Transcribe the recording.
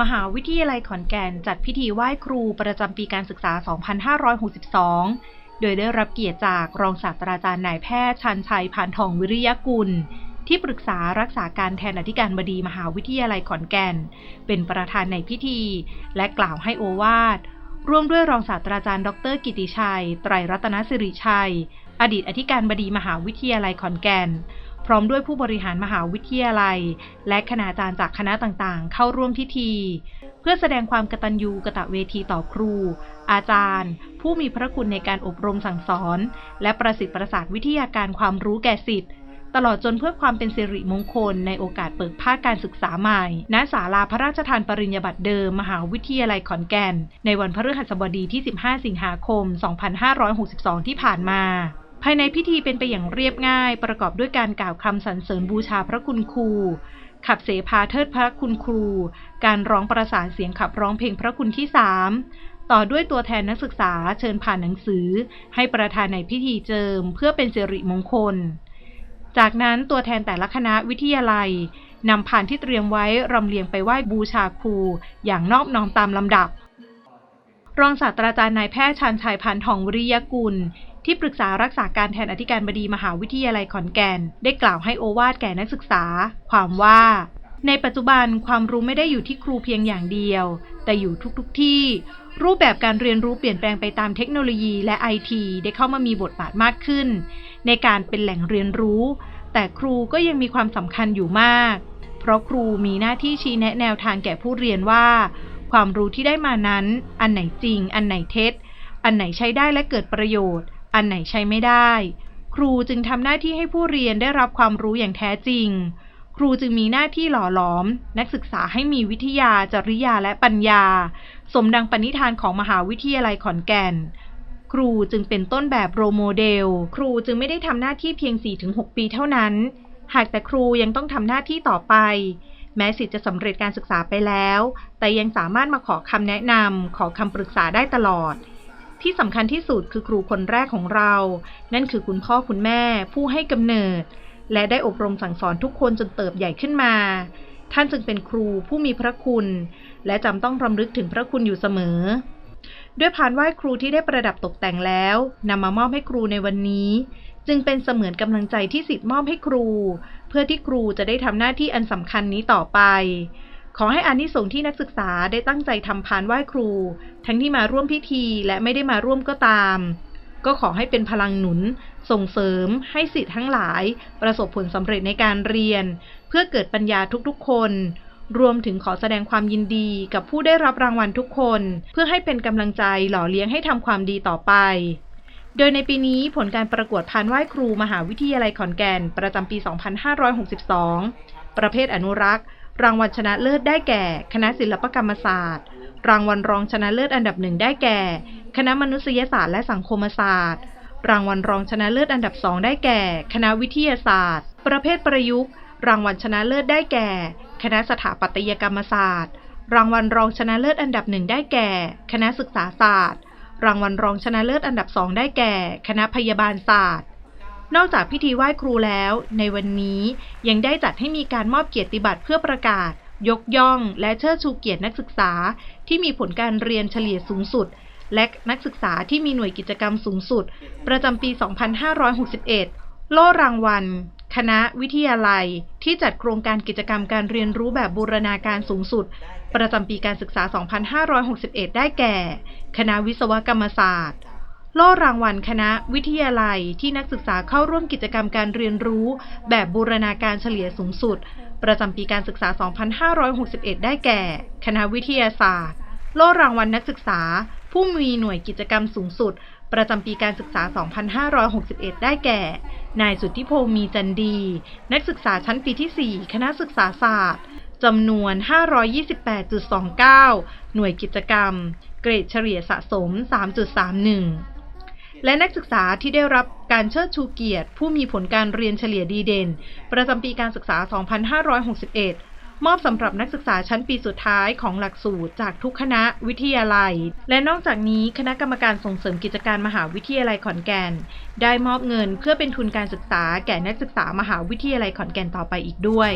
มหาวิทยาลัยขอนแก่นจัดพิธีไหว้ครูประจำปีการศึกษา 2562 โดยได้รับเกียรติจากรองศาสตราจารย์นายแพทย์ชันชัยพานทองวิริยกุล ที่ปรึกษารักษาการแทนอธิการบดีมหาวิทยาลัยขอนแก่น เป็นประธานในพิธี และกล่าวให้โอวาทร่วมด้วยรองศาสตราจารย์ ดร กิติชัย ไตรรัตนสิริชัย อดีตอธิการบดีมหาวิทยาลัยขอนแก่น ร้อมด้วยผู้บริหารมหาวิทยาลัย และคณาจารย์จากคณะต่างๆ เข้าร่วมพิธี เพื่อแสดงความกตัญญูกตเวทีต่อครู อาจารย์ ผู้มีพระคุณในการอบรมสั่งสอน และประสิทธิ์ประสาทวิทยาการความรู้แก่สิทธิ์ตลอดจนเพื่อความเป็นสิริมงคลในโอกาสเปิดภาคการศึกษาใหม่ ณ ศาลาพระราชทานปริญญาบัตรเดิม มหาวิทยาลัยขอนแก่น ในวันพฤหัสบดีที่ 15 สิงหาคม 2562 ที่ผ่านมา ภายในพิธีเป็นไปอย่างเรียบง่าย ประกอบด้วยการกล่าวคำสรรเสริญบูชาพระคุณครู ขับเสพาเทิดพระคุณครู การร้องประสานเสียงขับร้องเพลงพระคุณที่3ต่อด้วยตัวแทนนักศึกษาเชิญผ่านหนังสือ ให้ประธานในพิธีเจิม เพื่อเป็นสิริมงคล จากนั้นตัวแทนแต่ละคณะวิทยาลัยนำผ่านที่เตรียมไว้รำเลียงไปไหว้บูชาครู อย่างนอบน้อมตามลำดับ รองศาสตราจารย์นายแพทย์ชันชัยพันทองวิริยกุล ที่ปรึกษารักษาการแทนอธิการบดีมหาวิทยาลัยขอนแก่น ได้กล่าวให้โอวาทแก่นักศึกษา ความว่า ในปัจจุบันความรู้ไม่ได้อยู่ที่ครูเพียงอย่างเดียว แต่อยู่ทุกๆทที่ รูปแบบการเรียนรู้เปลี่ยนแปลงไปตามเทคโนโลยีและไอทีได้เข้ามามีบทบาทมากขึ้น ในการเป็นแหล่งเรียนรู้ แต่ครูก็ยังมีความสำคัญอยู่มาก เพราะครูมีหน้าที่ชี้แนะแนวทางแก่ผู้เรียนว่า ความรู้ที่ได้มานั้น อันไหนจริง อันไหนเท็จ อันไหนใช้ได้และเกิดประโยชน์ อันไหนใช้ไม่ได้ ครูจึงทำหน้าที่ให้ผู้เรียนได้รับความรู้อย่างแท้จริง ครูจึงมีหน้าที่หล่อหลอม นักศึกษาให้มีวิทยาจริยาและปัญญา สมดังปณิธานของมหาวิทยาลัยขอนแก่น ครูจึงเป็นต้นแบบโรโมเดล ครูจึงไม่ได้ทำหน้าที่เพียง 4-6 ปีเท่านั้น หากแต่ครูยังต้องทำหน้าที่ต่อไปแม้สิทธิ์จะสำเร็จการศึกษาไปแล้ว แต่ยังสามารถมาขอคำแนะนำ ขอคำปรึกษาได้ตลอด ที่สำคัญที่สุดคือครูคนแรกของเรา นั่นคือคุณพ่อคุณแม่ ผู้ให้กำเนิด และได้อบรมสั่งสอนทุกคนจนเติบใหญ่ขึ้นมา ท่านจึงเป็นครูผู้มีพระคุณ และจำต้องรำลึกถึงพระคุณอยู่เสมอ ด้วยพานไหว้ครูที่ได้ประดับตกแต่งแล้วนำมามอบให้ครูในวันนี้ จึงเป็นเสมือนกำลังใจที่สิทธิ์มอบให้ครู เพื่อที่ครูจะได้ทำหน้าที่อันสำคัญนี้ต่อไป ขอให้อานิสงส์ที่นักศึกษาได้ตั้งใจทำพานไหว้ครู ทั้งที่มาร่วมพิธีและไม่ได้มาร่วมก็ตาม ก็ขอให้เป็นพลังหนุน ส่งเสริมให้สิทธิ์ทั้งหลาย ประสบผลสำเร็จในการเรียน เพื่อเกิดปัญญาทุกๆ คน รวมถึงขอแสดงความยินดีกับผู้ได้รับรางวัลทุกคน เพื่อให้เป็นกำลังใจหล่อเลี้ยงให้ทำความดีต่อไป โดยในปีนี้ผลการประกวดพานไหว้ครูมหาวิทยาลัยขอนแก่นประจำปี 2562 ประเภทอนุรักษ์ รางวัลชนะเลิศได้แก่ คณะศิลปกรรมศาสตร์ รางวัลรองชนะเลิศอันดับหนึ่งได้แก่ คณะมนุษยศาสตร์และสังคมศาสตร์ รางวัลรองชนะเลิศอันดับสองได้แก่ คณะวิทยาศาสตร์ ประเภทประยุกต์ รางวัลชนะเลิศได้แก่ คณะสถาปัตยกรรมศาสตร์ รางวัลรองชนะเลิศอันดับหนึ่งได้แก่ คณะศึกษาศาสตร์ รางวัลรองชนะเลิศอันดับสองได้แก่ คณะพยาบาลศาสตร์ นอกจากพิธีไหว้ครูแล้ว ในวันนี้ยังได้จัดให้มีการมอบเกียรติบัตรเพื่อประกาศ ยกย่อง และเชิดชูเกียรตินักศึกษา ที่มีผลการเรียนเฉลี่ยสูงสุด และนักศึกษาที่มีหน่วยกิจกรรมสูงสุด ประจำปี 2561 โล่รางวัล คณะวิทยาลัย ที่จัดโครงการกิจกรรมการเรียนรู้แบบบูรณาการสูงสุด ประจำปีการศึกษา 2561 ได้แก่ คณะวิศวกรรมศาสตร์ โล่รางวัลคณะวิทยาลัยที่นักศึกษาเข้าร่วมกิจกรรมการเรียนรู้ แบบบูรณาการเฉลี่ยสูงสุด ประจำปีการศึกษา 2561 ได้แก่ คณะวิทยาศาสตร์ โล่รางวัลนักศึกษา ผู้มีหน่วยกิจกรรมสูงสุด ประจำปีการศึกษา 2561 ได้แก่ นายสุทธิพงษ์มีจันดี นักศึกษาชั้นปีที่ 4 คณะศึกษาศาสตร์จำนวน 528.29 หน่วยกิจกรรม เกรดเฉลี่ยสะสม 3.31 และนักศึกษาที่ได้รับการเชิดชูเกียรติ ผู้มีผลการเรียนเฉลี่ยดีเด่น ประจำปีการศึกษา 2561มอบสำหรับนักศึกษาชั้นปีสุดท้ายของหลักสูตรจากทุกคณะวิทยาลัย และนอกจากนี้คณะกรรมการส่งเสริมกิจการมหาวิทยาลัยขอนแก่น ได้มอบเงินเพื่อเป็นทุนการศึกษาแก่นักศึกษามหาวิทยาลัยขอนแก่นต่อไปอีกด้วย